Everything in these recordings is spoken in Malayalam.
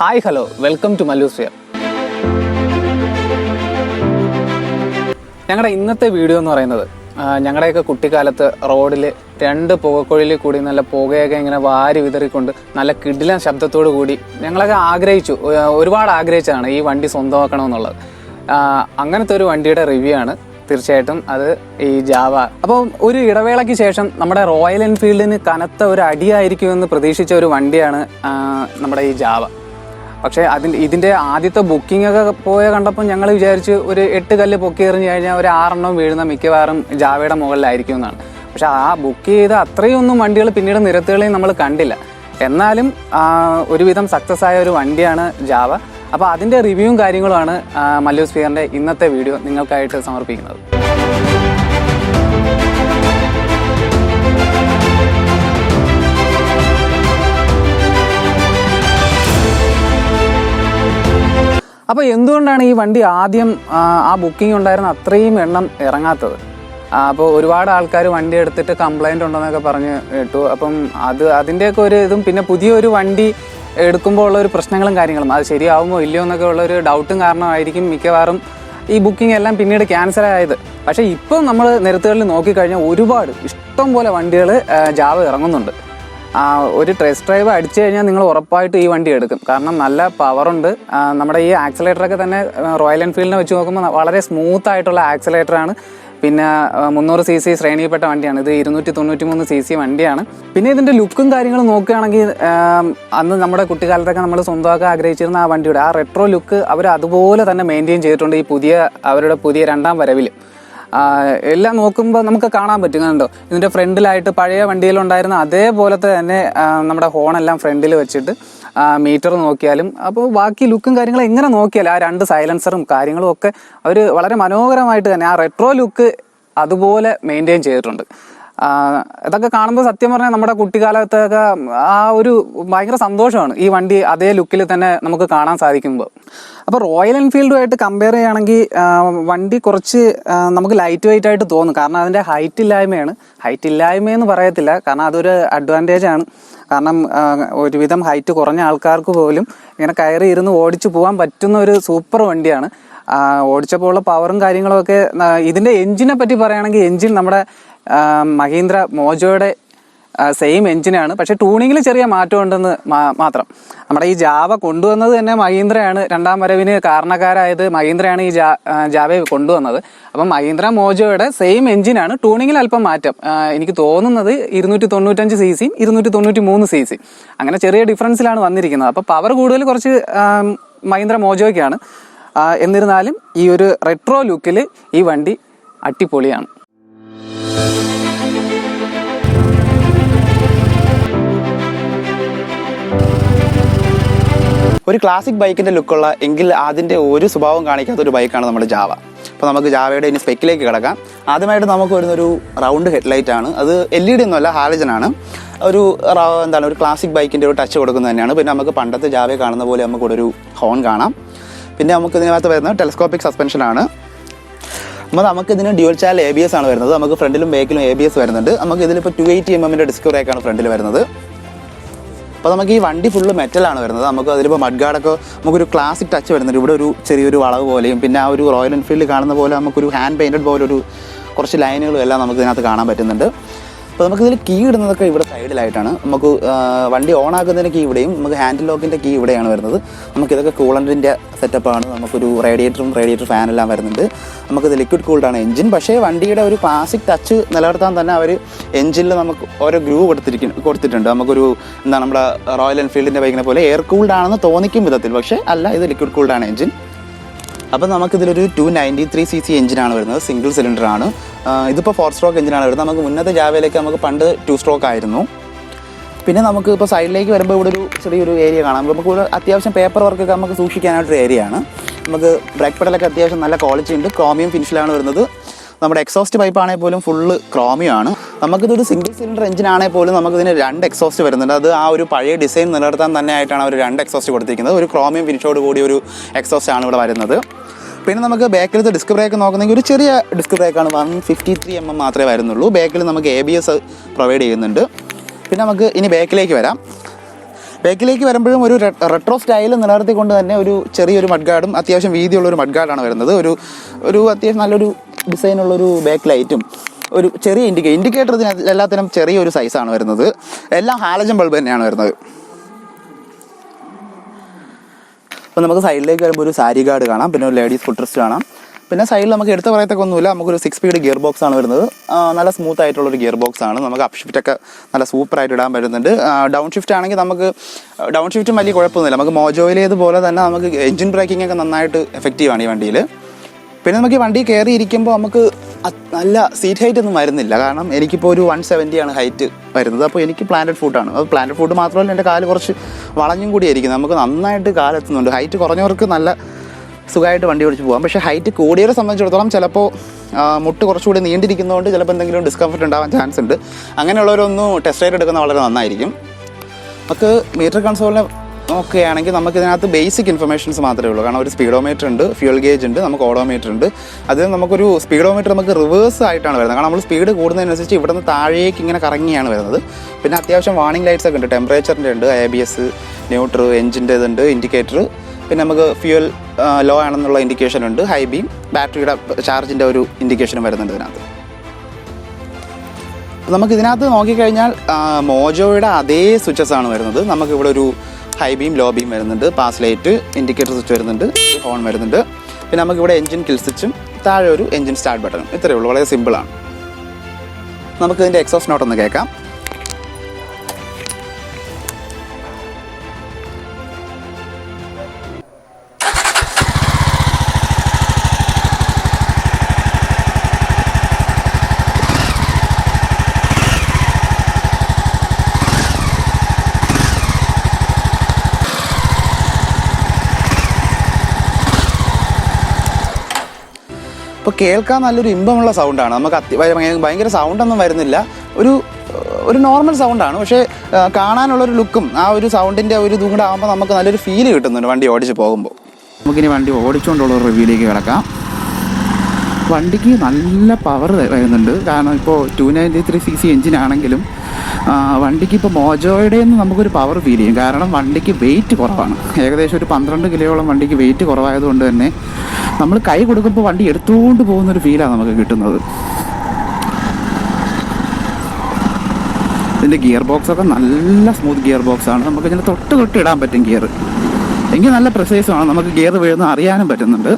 Hi hello. Welcome to Mallusphere ഞങ്ങളുടെ ഇന്നത്തെ വീഡിയോ എന്ന് പറയുന്നത് ഞങ്ങളുടെയൊക്കെ കുട്ടിക്കാലത്ത് റോഡിൽ രണ്ട് പുകക്കുഴലിൽ കൂടി നല്ല പുകയൊക്കെ ഇങ്ങനെ വാരി വിതറിക്കൊണ്ട് നല്ല കിടിലൻ ശബ്ദത്തോടു കൂടി ഞങ്ങളൊക്കെ ആഗ്രഹിച്ചു ഒരുപാട് ആഗ്രഹിച്ചതാണ് ഈ വണ്ടി സ്വന്തമാക്കണമെന്നുള്ളത് അങ്ങനത്തെ ഒരു വണ്ടിയുടെ റിവ്യൂ ആണ്. തീർച്ചയായിട്ടും അത് ഈ ജാവ അപ്പോൾ ഒരു ഇടവേളയ്ക്ക് ശേഷം നമ്മുടെ റോയൽ എൻഫീൽഡിന് കനത്ത ഒരു അടിയായിരിക്കുമെന്ന് പ്രതീക്ഷിച്ച ഒരു വണ്ടിയാണ് നമ്മുടെ ഈ ജാവ പക്ഷേ അതിന്റെ ഇതിന്റെ ആദ്യത്തെ ബുക്കിംഗ് ഒക്കെ പോയ കണ്ടപ്പോൾ ഞങ്ങൾ വിചാരിച്ച് ഒരു എട്ട് കല്ല് പൊക്കി എറിഞ്ഞ് കഴിഞ്ഞാൽ ഒരു ആറെണ്ണം വീഴുന്ന മിക്കവാറും ജാവയുടെ മുകളിലായിരിക്കും എന്നാണ്. പക്ഷെ ആ ബുക്ക് ചെയ്ത അത്രയൊന്നും വണ്ടികൾ പിന്നീട് നിരത്തുകളെയും നമ്മൾ കണ്ടില്ല. എന്നാലും ഒരുവിധം സക്സസ് ആയ ഒരു വണ്ടിയാണ് ജാവ. അപ്പോൾ അതിന്റെ റിവ്യൂവും കാര്യങ്ങളുമാണ് മല്ലു സ്പീക്കറിന്റെ ഇന്നത്തെ വീഡിയോ നിങ്ങൾക്കായിട്ട് സമർപ്പിക്കുന്നത്. അപ്പോൾ എന്തുകൊണ്ടാണ് ഈ വണ്ടി ആദ്യം ആ, ബുക്കിംഗ് ഉണ്ടായിരുന്ന അത്രയും എണ്ണം ഇറങ്ങാത്തത്? അപ്പോൾ ഒരുപാട് ആൾക്കാർ വണ്ടി എടുത്തിട്ട് കംപ്ലൈന്റ് ഉണ്ടെന്നൊക്കെ പറഞ്ഞ് കേട്ടു. അപ്പം അത് അതിന്റെയൊക്കെ ഒരു ഇതും പിന്നെ പുതിയൊരു വണ്ടി എടുക്കുമ്പോൾ ഉള്ള ഒരു പ്രശ്നങ്ങളും കാര്യങ്ങളും. അത് ശരിയാവുമോ ഇല്ലയോ എന്നൊക്കെ ഉള്ള ഒരു ഡൗട്ടും കാരണമായിരിക്കും മിക്കവാറും ഈ ബുക്കിംഗ് എല്ലാം പിന്നീട് ക്യാൻസൽ ആയത്. പക്ഷേ ഇപ്പം നമ്മൾ നിരത്തുകളിൽ നോക്കിക്കഴിഞ്ഞാൽ ഒരുപാട് ഇഷ്ടം പോലെ വണ്ടികൾ ജാവ ഇറങ്ങുന്നുണ്ട്. ഒരു ടെസ്റ്റ് ഡ്രൈവ് അടിച്ചു കഴിഞ്ഞാൽ നിങ്ങൾ ഉറപ്പായിട്ട് ഈ വണ്ടി എടുക്കും. കാരണം നല്ല പവറുണ്ട് നമ്മുടെ ഈ ആക്സലേറ്ററൊക്കെ തന്നെ റോയൽ എൻഫീൽഡിനെ വെച്ച് നോക്കുമ്പോൾ വളരെ സ്മൂത്ത് ആയിട്ടുള്ള ആക്സലേറ്ററാണ് പിന്നെ മുന്നൂറ് സി സി ശ്രേണിയിൽപ്പെട്ട വണ്ടിയാണ്. ഇത് ഇരുന്നൂറ്റി തൊണ്ണൂറ്റി മൂന്ന് സി സി വണ്ടിയാണ്. പിന്നെ ഇതിന്റെ ലുക്കും കാര്യങ്ങളും നോക്കുകയാണെങ്കിൽ അന്ന് നമ്മുടെ കുട്ടിക്കാലത്തൊക്കെ നമ്മൾ സ്വന്തമാക്കാൻ ആഗ്രഹിച്ചിരുന്ന ആ വണ്ടിയുടെ ആ റെട്രോ ലുക്ക് അവർ അതുപോലെ തന്നെ മെയിന്റെയിൻ ചെയ്തിട്ടുണ്ട് ഈ പുതിയ അവരുടെ പുതിയ രണ്ടാം വരവിൽ എല്ലാം നോക്കുമ്പോൾ നമുക്ക് കാണാൻ പറ്റും. കണ്ടോ ഇതിന്റെ ഫ്രണ്ടിലായിട്ട് പഴയ വണ്ടിയിലുണ്ടായിരുന്ന അതേപോലത്തെ തന്നെ നമ്മുടെ ഹോണെല്ലാം ഫ്രണ്ടിൽ വെച്ചിട്ട് മീറ്റർ നോക്കിയാലും അപ്പോൾ ബാക്കി ലുക്കും കാര്യങ്ങളും എങ്ങനെ നോക്കിയാലും ആ രണ്ട് സൈലൻസറും കാര്യങ്ങളും ഒക്കെ അവർ വളരെ മനോഹരമായിട്ട് തന്നെ ആ റെട്രോ ലുക്ക് അതുപോലെ മെയിന്റെയിൻ ചെയ്തിട്ടുണ്ട്. ഇതൊക്കെ കാണുമ്പോൾ സത്യം പറഞ്ഞാൽ നമ്മുടെ കുട്ടിക്കാലത്തൊക്കെ ആ ഒരു ഭയങ്കര സന്തോഷമാണ് ഈ വണ്ടി അതേ ലുക്കിൽ തന്നെ നമുക്ക് കാണാൻ സാധിക്കുമ്പോൾ അപ്പോൾ റോയൽ എൻഫീൽഡുമായിട്ട് കമ്പയർ ചെയ്യുകയാണെങ്കിൽ വണ്ടി കുറച്ച് നമുക്ക് ലൈറ്റ് വെയിറ്റ് ആയിട്ട് തോന്നും. കാരണം അതിന്റെ ഹൈറ്റ് ഇല്ലായ്മയാണ്. ഹൈറ്റ് ഇല്ലായ്മയെന്ന് പറയത്തില്ല. കാരണം അതൊരു അഡ്വാന്റേജ് ആണ്. കാരണം ഒരുവിധം ഹൈറ്റ് കുറഞ്ഞ ആൾക്കാർക്ക് പോലും ഇങ്ങനെ കയറി ഇരുന്ന് ഓടിച്ചു പോകാൻ പറ്റുന്ന ഒരു സൂപ്പർ വണ്ടിയാണ്. ഓടിച്ചപ്പോൾ ഉള്ള പവറും കാര്യങ്ങളൊക്കെ ഇതിന്റെ എഞ്ചിനെ പറ്റി പറയുകയാണെങ്കിൽ എഞ്ചിൻ നമ്മുടെ മഹീന്ദ്ര മോജോയുടെ സെയിം എഞ്ചിനാണ് പക്ഷേ ട്യൂണിങ്ങിൽ ചെറിയ മാറ്റം ഉണ്ടെന്ന് മാ- മാത്രം. നമ്മുടെ ഈ ജാവ കൊണ്ടുവന്നത് തന്നെ മഹീന്ദ്രയാണ്. രണ്ടാം വരവിന് കാരണക്കാരായത് മഹീന്ദ്രയാണ് ഈ ജാവയെ കൊണ്ടുവന്നത്. അപ്പം മഹീന്ദ്ര മോജോയുടെ സെയിം എഞ്ചിനാണ് ട്യൂണിങ്ങിൽ അല്പം മാറ്റം. എനിക്ക് തോന്നുന്നത് ഇരുന്നൂറ്റി തൊണ്ണൂറ്റഞ്ച് സി സിയും ഇരുന്നൂറ്റി തൊണ്ണൂറ്റി മൂന്ന് സി സി അങ്ങനെ ചെറിയ ഡിഫറൻസിലാണ് വന്നിരിക്കുന്നത്. അപ്പോൾ പവർ കൂടുതൽ കുറച്ച് മഹീന്ദ്ര മോജോയ്ക്കാണ്. എന്നിരുന്നാലും ഈ ഒരു റെട്രോ ലുക്കിൽ ഈ വണ്ടി അടിപൊളിയാണ്. ഒരു ക്ലാസിക് ബൈക്കിന്റെ ലുക്കുള്ള എങ്കിൽ അതിന്റെ ഒരു സ്വഭാവം കാണിക്കാത്ത ഒരു ബൈക്കാണ് നമ്മുടെ ജാവ. അപ്പോൾ നമുക്ക് ജാവയുടെ ഇനി സ്പെക്കിലേക്ക് കിടക്കാം. ആദ്യമായിട്ട് നമുക്ക് വരുന്നൊരു റൗണ്ട് ഹെഡ്ലൈറ്റ് ആണ്. അത് എൽ ഇ ഡി ഒന്നുമല്ല ഹാലജൻ ആണ്. ഒരു എന്താണ് ഒരു ക്ലാസിക് ബൈക്കിന്റെ ഒരു ടച്ച് കൊടുക്കുന്നത് തന്നെയാണ്. പിന്നെ നമുക്ക് പണ്ടത്തെ ജാവയെ കാണുന്ന പോലെ നമുക്ക് ഒരു ഹോൺ കാണാം. പിന്നെ നമുക്ക് ഇതിനകത്ത് വരുന്നത് ടെലസ്കോപ്പിക് സസ്പെൻഷൻ ആണ്. അപ്പോൾ നമുക്ക് ഇതിന് dual channel A B S ആണ് വരുന്നത്. നമുക്ക് ഫ്രണ്ടിലും ബാക്കിലും എ ബി എസ് വരുന്നുണ്ട്. നമുക്ക് ഇതിലിപ്പോൾ ടു എയ്റ്റി എം എമ്മിന്റെ ഡിസ്ക് ബ്രേക്കാണ് ഫ്രണ്ടിൽ വരുന്നത്. അപ്പോൾ നമുക്ക് ഈ വണ്ടി ഫുള്ള് മെറ്റലാണ് വരുന്നത്. നമുക്ക് അതിലിപ്പോൾ മഡ്ഗാർഡൊക്കെ നമുക്കൊരു ക്ലാസിക് ടച്ച് വരുന്നുണ്ട്. ഇവിടെ ഒരു ചെറിയൊരു വളവ് പോലെയും പിന്നെ ആ ഒരു റോയൽ എൻഫീൽഡ് കാണുന്ന പോലെ നമുക്കൊരു ഹാൻഡ് പെയിന്റഡ് പോലെ ഒരു കുറച്ച് ലൈനുകളും എല്ലാം നമുക്ക് ഇതിനകത്ത് കാണാൻ പറ്റുന്നുണ്ട്. അപ്പോൾ നമുക്കിതിൽ കീ ഇടുന്നതൊക്കെ ഇവിടെ സൈഡിലായിട്ടാണ്. നമുക്ക് വണ്ടി ഓൺ ആക്കുന്നതിന് കീ ഇവിടെയും നമുക്ക് ഹാൻഡിൽ ലോക്കിന്റെ കീ ഇവിടെയാണ് വരുന്നത്. നമുക്ക് ഇതൊക്കെ കൂളന്റിന്റെ സെറ്റപ്പാണ് നമുക്കൊരു റേഡിയേറ്ററും റേഡിയേറ്റർ ഫാനെല്ലാം വരുന്നുണ്ട്. നമുക്കിത് ലിക്വിഡ് കൂൾഡാണ് എഞ്ചിൻ പക്ഷേ വണ്ടിയുടെ ഒരു ക്ലാസിക് ടച്ച് നിലനിർത്താൻ തന്നെ അവർ എഞ്ചിനിൽ നമുക്ക് ഓരോ ഗ്രൂവ് കൊടുത്തിരിക്കും കൊടുത്തിട്ടുണ്ട്. നമുക്കൊരു എന്താ നമ്മുടെ റോയൽ എൻഫീൽഡിന്റെ ബൈക്കിനെ പോലെ എയർ കൂൾഡ് ആണെന്ന് തോന്നിക്കും വിധത്തിൽ. പക്ഷേ അല്ല ഇത് ലിക്വിഡ് കൂൾഡാണ് എഞ്ചിൻ അപ്പോൾ നമുക്കിതിലൊരു two ninety three C C എഞ്ചിനാണ് വരുന്നത് സിംഗിൾ സിലിണ്ടറാണ് ഇതിപ്പോൾ ഫോർ സ്ട്രോക്ക് എഞ്ചിനാണ് വരുന്നത്. നമുക്ക് മുന്നത്തെ ജാവയിലേക്ക് നമുക്ക് പണ്ട് ടു സ്ട്രോക്ക് ആയിരുന്നു. പിന്നെ നമുക്ക് ഇപ്പോൾ സൈഡിലേക്ക് വരുമ്പോൾ ഇവിടെ ഒരു ചെറിയൊരു ഏരിയ കാണാം. നമുക്ക് ഇവിടെ അത്യാവശ്യം പേപ്പർ വർക്കൊക്കെ നമുക്ക് സൂക്ഷിക്കാനായിട്ടൊരു ഏരിയ ആണ്. നമുക്ക് ബ്രേക്ക് പെഡലൊക്കെ അത്യാവശ്യം നല്ല ക്വാളിറ്റി ഉണ്ട്. ക്രോമിയം ഫിനിഷിലാണ് വരുന്നത്. നമ്മുടെ എക്സോസ്റ്റ് പൈപ്പ് ആണെങ്കിൽ പോലും ഫുള്ള് ക്രോമിയം ആണ്. നമുക്കിതൊരു സിംഗിൾ സിലിണ്ടർ എഞ്ചിൻ ആണെങ്കിൽ പോലും നമുക്കിതിന് രണ്ട് എക്സോസ്റ്റ് വരുന്നുണ്ട്. അത് ആ ഒരു പഴയ ഡിസൈൻ നിലനിർത്താൻ തന്നെ ആയിട്ടാണ് അവർ രണ്ട് എക്സോസ്റ്റ് കൊടുത്തിരിക്കുന്നത്. ഒരു ക്രോമിയം ഫിനിഷോട് കൂടി ഒരു എക്സോസ്റ്റ് ആണ് ഇവിടെ വരുന്നത്. പിന്നെ നമുക്ക് ബാക്കിലത്തെ ഡിസ്ക് ബ്രേക്ക് നോക്കുന്നെങ്കിൽ ഒരു ചെറിയ disc ബ്രേക്കാണ് one fifty three M M മാത്രമേ വരുന്നുള്ളൂ. ബാക്കിൽ നമുക്ക് എ ബി എസ് പ്രൊവൈഡ് ചെയ്യുന്നുണ്ട്. പിന്നെ നമുക്ക് ഇനി ബാക്കിലേക്ക് വരാം. ബാക്കിലേക്ക് വരുമ്പോഴും ഒരു റെട്രോ സ്റ്റൈൽ നിലനിർത്തിക്കൊണ്ട് തന്നെ ഒരു ചെറിയൊരു മഡ്ഗാർഡും അത്യാവശ്യം വീതിയുള്ള ഒരു മഡ്ഗാർഡാണ് വരുന്നത്. ഒരു ഒരു അത്യാവശ്യം നല്ലൊരു ഡിസൈനുള്ളൊരു ബാക്ക് ലൈറ്റും ഒരു ചെറിയ ഇൻഡിക്കേറ്റർ ഇൻഡിക്കേറ്റർ ഇതിന് എല്ലാത്തിനും ചെറിയൊരു സൈസാണ് വരുന്നത്. എല്ലാം ഹാലജൻ ബൾബ് തന്നെയാണ് വരുന്നത്. അപ്പോൾ നമുക്ക് സൈഡിലേക്ക് വരുമ്പോൾ ഒരു സാരി ഗാർഡ് കാണാം പിന്നെ ഒരു ലേഡീസ് ഫുട്രസ്റ്റ് കാണാം. പിന്നെ സൈഡിൽ നമുക്ക് എടുത്ത പറയത്തൊക്കെ ഒന്നുമില്ല. നമുക്കൊരു സിക്സ് സ്പീഡ് ഗിയർ ബോക്സ് ആണ് വരുന്നത്. നല്ല സ്മൂത്ത് ആയിട്ടുള്ള ഒരു ഗിയർ ബോക്സ് ആണ്. നമുക്ക് അപ് ഷിഫ്റ്റ് ഒക്കെ നല്ല സൂപ്പർ ആയിട്ട് ഇടാൻ പറ്റുന്നുണ്ട്. ഡൗൺ ഷിഫ്റ്റ് ആണെങ്കിൽ നമുക്ക് ഡൗൺ ഷിഫ്റ്റും വലിയ കുഴപ്പമൊന്നുമില്ല. നമുക്ക് മോജോയിലേതുപോലെ തന്നെ നമുക്ക് എഞ്ചിൻ ബ്രേക്കിംഗ് ഒക്കെ നന്നായിട്ട് എഫക്റ്റീവ് ആണ് ഈ വണ്ടിയിൽ. പിന്നെ നമുക്ക് ഈ വണ്ടി കയറി ഇരിക്കുമ്പോൾ നമുക്ക് നല്ല സീറ്റ് ഹൈറ്റ് ഒന്നും വരുന്നില്ല. കാരണം എനിക്കിപ്പോൾ ഒരു വൺ ആണ് ഹൈറ്റ് വരുന്നത്. അപ്പോൾ എനിക്ക് പ്ലാന്റഡ് ഫുഡാണ് അത് പ്ലാന്റഡ് ഫുഡ് മാത്രമല്ല എന്റെ കാൽ കുറച്ച് വളഞ്ഞും കൂടിയായിരിക്കും നമുക്ക് നന്നായിട്ട് കാലെത്തുന്നുണ്ട്. ഹൈറ്റ് കുറഞ്ഞവർക്ക് നല്ല സുഖമായിട്ട് വണ്ടി ഓടിച്ച് പോകാം പക്ഷേ ഹൈറ്റ് കൂടിയവരെ സംബന്ധിച്ചിടത്തോളം ചിലപ്പോൾ മുട്ട് കുറച്ചുകൂടി നീണ്ടിരിക്കുന്നതുകൊണ്ട് ചിലപ്പോൾ എന്തെങ്കിലും ഡിസ്കംഫർട്ട് ഉണ്ടാവാൻ ചാൻസ് ഉണ്ട്. അങ്ങനെയുള്ളവരൊന്നും ടെസ്റ്റ് റൈഡ് എടുക്കുന്ന വളരെ നന്നായിരിക്കും. നമുക്ക് മീറ്റർ കൺസോളിനെ നോക്കുകയാണെങ്കിൽ നമുക്ക് ഇതിനകത്ത് ബേസിക് ഇൻഫർമേഷൻസ് മാത്രമേ ഉള്ളൂ. കാരണം ഒരു സ്പീഡോമീറ്റർ ഉണ്ട് ഫ്യൂൽ ഗേജ് ഉണ്ട് നമുക്ക് ഓഡോമീറ്റർ ഉണ്ട്. അതിൽ നമുക്കൊരു സ്പീഡോമീറ്റർ നമുക്ക് റിവേഴ്സ് ആയിട്ടാണ് വരുന്നത്. കാരണം നമ്മൾ സ്പീഡ് കൂടുന്നതിനനുസരിച്ച് ഇവിടെ നിന്ന് താഴേക്ക് ഇങ്ങനെ കറങ്ങിയാണ് വരുന്നത്. പിന്നെ അത്യാവശ്യം വാർണിംഗ് ലൈറ്റ്സ് ഒക്കെ ഉണ്ട്. ടെമ്പറേച്ചറിന്റെ ഉണ്ട് എ ബി എസ് ന്യൂട്രർ എഞ്ചിന്റെ ഇതുണ്ട് ഇൻഡിക്കേറ്റർ പിന്നെ നമുക്ക് ഫ്യൂൽ ലോ ആണെന്നുള്ള ഇൻഡിക്കേഷൻ ഉണ്ട്. ഹൈ ബീം ബാറ്ററിയുടെ ചാർജിന്റെ ഒരു ഇൻഡിക്കേഷനും വരുന്നുണ്ട് ഇതിനകത്ത്. നമുക്ക് ഇതിനകത്ത് നോക്കിക്കഴിഞ്ഞാൽ മോജോയുടെ അതേ സ്വിച്ചസ് ആണ് വരുന്നത്. നമുക്ക് ഇവിടെ ഒരു ഹൈ ബീം ലോ ബീം വരുന്നുണ്ട്. പാസ് ലൈറ്റ് ഇൻഡിക്കേറ്റർ സ്വിച്ച് വരുന്നുണ്ട്. ഹോൺ വരുന്നുണ്ട്. പിന്നെ നമുക്കിവിടെ എഞ്ചിൻ കിൽ സ്വിച്ചും താഴെ ഒരു എഞ്ചിൻ സ്റ്റാർട്ട് ബട്ടണും ഇത്രയേ ഉള്ളൂ. വളരെ സിമ്പിളാണ് നമുക്ക് ഇതിന്റെ എക്സോസ് നോട്ട് ഒന്ന് കേൾക്കാം. ഇപ്പോൾ കേൾക്കാൻ നല്ലൊരു ഇമ്പമുള്ള സൗണ്ടാണ് നമുക്ക് അത്യ ഭയ- ഭയങ്കര സൗണ്ടൊന്നും വരുന്നില്ല. ഒരു ഒരു നോർമൽ സൗണ്ടാണ് പക്ഷേ കാണാനുള്ള കാണാനുള്ളൊരു ലുക്കും ആ ഒരു സൗണ്ടിന്റെ ഒരു ഇതും കൂടെ ആകുമ്പോൾ നമുക്ക് നല്ലൊരു ഫീൽ കിട്ടുന്നുണ്ട് വണ്ടി ഓടിച്ച് പോകുമ്പോൾ നമുക്കിനി വണ്ടി ഓടിച്ചുകൊണ്ടുള്ള ഒരു റിവ്യൂയിലേക്ക് കിടക്കാം. വണ്ടിക്ക് നല്ല പവർ വരുന്നുണ്ട്. കാരണം ഇപ്പോൾ two ninety three C C എഞ്ചിനാണെങ്കിലും വണ്ടിക്ക് ഇപ്പോൾ മോജോയുടെ നിന്ന് നമുക്കൊരു പവർ ഫീൽ ചെയ്യും. കാരണം വണ്ടിക്ക് വെയിറ്റ് കുറവാണ്. ഏകദേശം ഒരു പന്ത്രണ്ട് കിലോയോളം വണ്ടിക്ക് വെയിറ്റ് കുറവായതുകൊണ്ട് തന്നെ നമ്മൾ കൈ കൊടുക്കുമ്പോൾ വണ്ടി എടുത്തുകൊണ്ട് പോകുന്നൊരു ഫീലാണ് നമുക്ക് കിട്ടുന്നത്. ഇതിന്റെ ഗിയർ ബോക്സ് ഒക്കെ നല്ല സ്മൂത്ത് ഗിയർ ബോക്സ് ആണ്. നമുക്ക് ഇങ്ങനെ തൊട്ട് തൊട്ട് ഇടാൻ പറ്റും ഗിയർ എങ്കിൽ നല്ല പ്രസൈസുമാണ് നമുക്ക് ഗിയർ വീഴുന്ന അറിയാനും പറ്റുന്നുണ്ട്.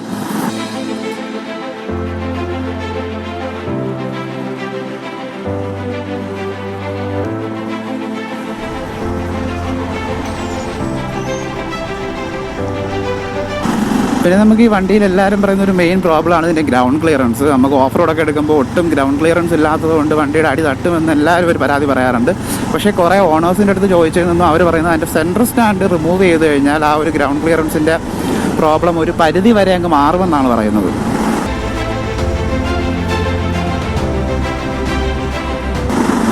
പിന്നെ നമുക്ക് ഈ വണ്ടിയിൽ എല്ലാവരും പറയുന്ന ഒരു മെയിൻ പ്രോബ്ലം ആണ് ഇതിന്റെ ഗ്രൗണ്ട് ക്ലിയറൻസ് നമുക്ക് ഓഫ് റോഡൊക്കെ എടുക്കുമ്പോൾ ഒട്ടും ഗ്രൗണ്ട് ക്ലിയറൻസ് ഇല്ലാത്തതുകൊണ്ട് വണ്ടിയുടെ അടി തട്ടുമെന്ന് എല്ലാവരും ഒരു പരാതി പറയാറുണ്ട്. പക്ഷേ കുറേ ഓണേഴ്സിന്റെ അടുത്ത് ചോദിച്ചതെന്നും അവർ പറയുന്നത് അതിന്റെ സെൻട്രൽ സ്റ്റാൻഡ് റിമൂവ് ചെയ്ത് കഴിഞ്ഞാൽ ആ ഒരു ഗ്രൗണ്ട് ക്ലിയറൻസിന്റെ പ്രോബ്ലം ഒരു പരിധി വരെ അങ്ങ് മാറുമെന്നാണ് പറയുന്നത്.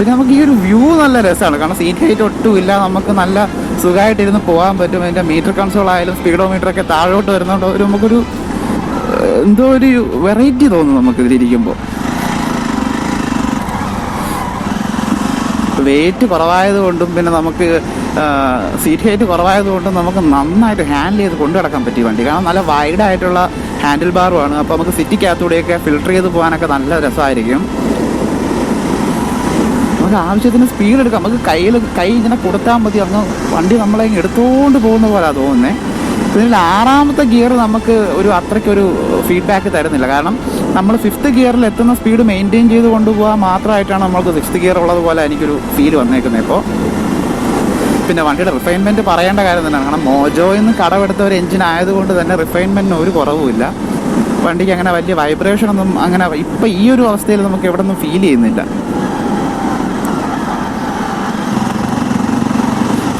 പിന്നെ നമുക്ക് ഈ ഒരു വ്യൂ നല്ല രസമാണ്. കാരണം സീറ്റ് ഹൈറ്റ് ഒട്ടും ഇല്ല. നമുക്ക് നല്ല സുഖമായിട്ടിരുന്ന് പോകാൻ പറ്റും. അതിന്റെ മീറ്റർ കൺസോൾ ആയാലും സ്പീഡോമീറ്റർ ഒക്കെ താഴോട്ട് വരുന്നതുകൊണ്ട് ഒരു നമുക്കൊരു എന്തോ ഒരു വെറൈറ്റി തോന്നും നമുക്ക് ഇതിലിരിക്കുമ്പോൾ വെയിറ്റ് കുറവായതുകൊണ്ടും പിന്നെ നമുക്ക് സീറ്റ് ഹൈറ്റ് കുറവായതുകൊണ്ടും നമുക്ക് നന്നായിട്ട് ഹാൻഡിൽ ചെയ്ത് കൊണ്ടു കിടക്കാൻ പറ്റി വണ്ടി. കാരണം നല്ല വൈഡായിട്ടുള്ള ഹാൻഡിൽ ബാറുമാണ് അപ്പോൾ നമുക്ക് സിറ്റിക്കകത്തൂടെയൊക്കെ ഫിൽട്ടർ ചെയ്ത് പോകാനൊക്കെ നല്ല രസമായിരിക്കും. നമുക്ക് ആവശ്യത്തിന് സ്പീഡ് എടുക്കാം. നമുക്ക് കയ്യിൽ കൈ ഇങ്ങനെ കൊടുത്താൽ മതി. അങ്ങ് വണ്ടി നമ്മളെ ഇങ്ങനെ എടുത്തുകൊണ്ട് പോകുന്ന പോലെ തോന്നുന്നേ. ഇതിൽ ആറാമത്തെ ഗിയർ നമുക്ക് ഒരു അത്രയ്ക്കൊരു ഫീഡ്ബാക്ക് തരുന്നില്ല. കാരണം നമ്മൾ ഫിഫ്ത്ത് ഗിയറിൽ എത്തുന്ന സ്പീഡ് മെയിന്റെയിൻ ചെയ്ത് കൊണ്ടുപോകാൻ മാത്രമായിട്ടാണ് നമ്മൾക്ക് സിക്സ്ത് ഗിയർ ഉള്ളതുപോലെ എനിക്കൊരു ഫീൽ വന്നേക്കുന്നത് ഇപ്പോൾ പിന്നെ വണ്ടിയുടെ റിഫൈൻമെന്റ് പറയേണ്ട കാര്യം തന്നെയാണ്. കാരണം മോജോയിൽ നിന്ന് കടമെടുത്ത ഒരു എഞ്ചിൻ ആയതുകൊണ്ട് തന്നെ റിഫൈൻമെന്റിന് ഒരു കുറവുമില്ല വണ്ടിക്ക് അങ്ങനെ വലിയ വൈബ്രേഷൻ ഒന്നും അങ്ങനെ ഇപ്പം ഈ ഒരു അവസ്ഥയിൽ നമുക്ക് എവിടെ നിന്നും ഫീൽ ചെയ്യുന്നില്ല.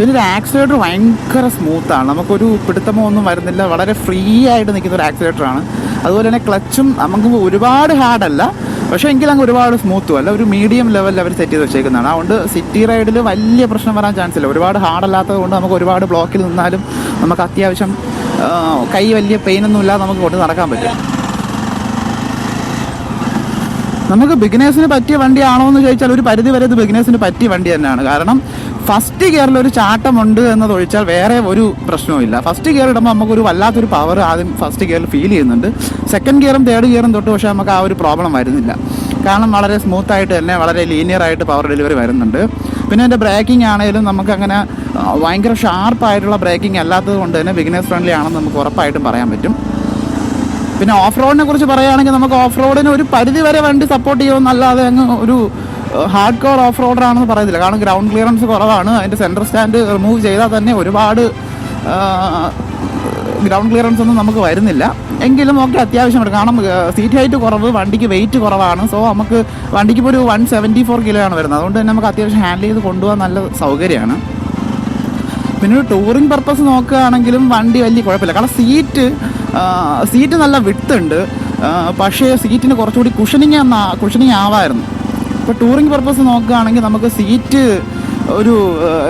പിന്നെ ഒരു ആക്സിലേറ്റർ ഭയങ്കര സ്മൂത്താണ് നമുക്കൊരു പിടുത്തമോ ഒന്നും വരുന്നില്ല. വളരെ ഫ്രീ ആയിട്ട് നിൽക്കുന്ന ഒരു ആക്സിലേറ്ററാണ് അതുപോലെ തന്നെ ക്ലച്ചും നമുക്ക് ഒരുപാട് ഹാർഡല്ല പക്ഷേ എങ്കിലും ഒരുപാട് സ്മൂത്തും അല്ല. ഒരു മീഡിയം ലെവലിൽ അവർ സെറ്റ് ചെയ്ത് വെച്ചേക്കുന്നതാണ്. അതുകൊണ്ട് സിറ്റി റൈഡിൽ വലിയ പ്രശ്നം വരാൻ ചാൻസ് ഇല്ല. ഒരുപാട് ഹാർഡല്ലാത്തത് കൊണ്ട് നമുക്ക് ഒരുപാട് ബ്ലോക്കിൽ നിന്നാലും നമുക്ക് അത്യാവശ്യം കൈ വലിയ പെയിനൊന്നും ഇല്ലാതെ നമുക്ക് കൊണ്ട് നടക്കാൻ പറ്റും. നമുക്ക് ബിഗിനേഴ്സിന് പറ്റിയ വണ്ടിയാണോ എന്ന് ചോദിച്ചാൽ ഒരു പരിധി വരെ ഇത് ബിഗിനേഴ്സിന് പറ്റിയ വണ്ടി തന്നെയാണ്. കാരണം ഫസ്റ്റ് ഗിയറിൽ ഒരു ചാട്ടമുണ്ട് എന്നത് ഒഴിച്ചാൽ വേറെ ഒരു പ്രശ്നവും ഇല്ല. ഫസ്റ്റ് ഗിയർ ഇടുമ്പോൾ നമുക്കൊരു വല്ലാത്തൊരു പവർ ആദ്യം ഫസ്റ്റ് ഗിയറിൽ ഫീൽ ചെയ്യുന്നുണ്ട്. സെക്കൻഡ് ഗിയറും തേർഡ് ഗിയറും തൊട്ട് പക്ഷേ നമുക്ക് ആ ഒരു പ്രോബ്ലം വരുന്നില്ല. കാരണം വളരെ സ്മൂത്ത് ആയിട്ട് തന്നെ വളരെ ലീനിയർ ആയിട്ട് പവർ ഡെലിവറി വരുന്നുണ്ട്. പിന്നെ എന്റെ ബ്രേക്കിംഗ് ആണെങ്കിലും നമുക്ക് അങ്ങനെ ഭയങ്കര ഷാർപ്പായിട്ടുള്ള ബ്രേക്കിംഗ് അല്ലാത്തത് കൊണ്ട് തന്നെ ബിഗിനേഴ്സ് ഫ്രണ്ട്ലി ആണെന്ന് നമുക്ക് ഉറപ്പായിട്ടും പറയാൻ പറ്റും. പിന്നെ ഓഫ് റോഡിനെ കുറിച്ച് പറയുകയാണെങ്കിൽ നമുക്ക് ഓഫ് റോഡിന് ഒരു പരിധി വരെ വണ്ടി സപ്പോർട്ട് ചെയ്യുമെന്നല്ലാതെ അങ്ങ് ഒരു ഹാർഡ് കോർ ഓഫ് റോഡർ ആണെന്ന് പറയുന്നില്ല കാരണം ഗ്രൗണ്ട് ക്ലിയറൻസ് കുറവാണ്. അതിന്റെ സെന്റർ സ്റ്റാൻഡ് റിമൂവ് ചെയ്താൽ തന്നെ ഒരുപാട് ഗ്രൗണ്ട് ക്ലിയറൻസ് ഒന്നും നമുക്ക് വരുന്നില്ല. എങ്കിലും ഒക്കെ അത്യാവശ്യമുണ്ട് കാരണം സീറ്റ് ഹൈറ്റ് കുറവ് വണ്ടിക്ക് വെയിറ്റ് കുറവാണ്. സോ നമുക്ക് വണ്ടിക്ക് ഇപ്പോൾ ഒരു വൺ സെവന്റി ഫോർ കിലോ ആണ് വരുന്നത്. അതുകൊണ്ട് തന്നെ നമുക്ക് അത്യാവശ്യം ഹാൻഡിൽ ചെയ്ത് കൊണ്ടുപോകാൻ നല്ല സൗകര്യമാണ്. പിന്നെ ഒരു ടൂറിംഗ് പർപ്പസ് നോക്കുകയാണെങ്കിലും വണ്ടി വലിയ കുഴപ്പമില്ല. കാരണം സീറ്റ് സീറ്റ് നല്ല വിട്ടുണ്ട് പക്ഷേ സീറ്റിന് കുറച്ചുകൂടി കുഷനിങ് എന്നാ കുഷനിങ് ആവായിരുന്നു. ഇപ്പോൾ ടൂറിംഗ് പർപ്പസ് നോക്കുകയാണെങ്കിൽ നമുക്ക് സീറ്റ് ഒരു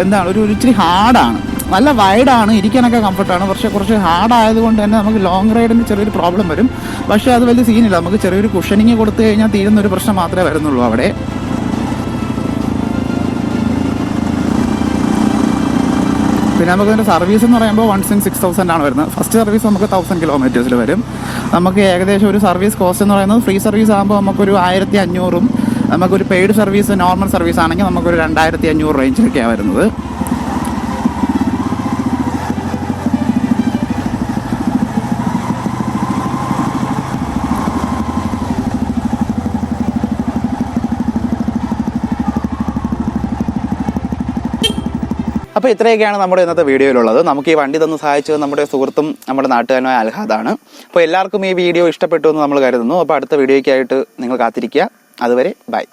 എന്താണ് ഒരു ഇച്ചിരി ഹാർഡാണ് നല്ല വൈഡാണ് ഇരിക്കാനൊക്കെ കംഫർട്ടാണ് പക്ഷേ കുറച്ച് ഹാർഡ് ആയതുകൊണ്ട് തന്നെ നമുക്ക് ലോങ് റൈഡിന് ചെറിയൊരു പ്രോബ്ലം വരും. പക്ഷേ അത് വലിയ സീനില്ല നമുക്ക് ചെറിയൊരു കുഷനിങ് കൊടുത്തു കഴിഞ്ഞാൽ തീരുന്ന ഒരു പ്രശ്നം മാത്രമേ വരുന്നുള്ളൂ അവിടെ. പിന്നെ നമുക്ക് അതിന്റെ സർവീസ് എന്ന് പറയുമ്പോൾ വൺ സിക്സ് സിക്സ് തൗസൻഡ് ആണ് വരുന്നത്. ഫസ്റ്റ് സർവീസ് നമുക്ക് തൗസൻഡ് കിലോമീറ്റേഴ്സിൽ വരും. നമുക്ക് ഏകദേശം ഒരു സർവീസ് കോസ്റ്റ് എന്ന് പറയുന്നത് ഫ്രീ സർവീസ് ആകുമ്പോൾ നമുക്കൊരു ആയിരത്തി അഞ്ഞൂറും നമുക്കൊരു പെയ്ഡ് സർവീസ് നോർമൽ സർവീസ് ആണെങ്കിൽ നമുക്കൊരു രണ്ടായിരത്തി അഞ്ഞൂറ് റേഞ്ചിലൊക്കെയാണ് വരുന്നത്. അപ്പോൾ ഇത്രയൊക്കെയാണ് നമ്മുടെ ഇന്നത്തെ വീഡിയോയിലുള്ളത്. നമുക്ക് ഈ വണ്ടി തന്ന് സഹായിച്ചത് നമ്മുടെ സുഹൃത്തും നമ്മുടെ നാട്ടുകാരനായ അൽഹാദാണ്. അപ്പോൾ എല്ലാവർക്കും ഈ വീഡിയോ ഇഷ്ടപ്പെട്ടു എന്ന് നമ്മൾ കരുതുന്നു. അപ്പോൾ അടുത്ത വീഡിയോയ്ക്കായിട്ട് നിങ്ങൾ കാത്തിരിക്കുക. അതുവരെ ബൈ.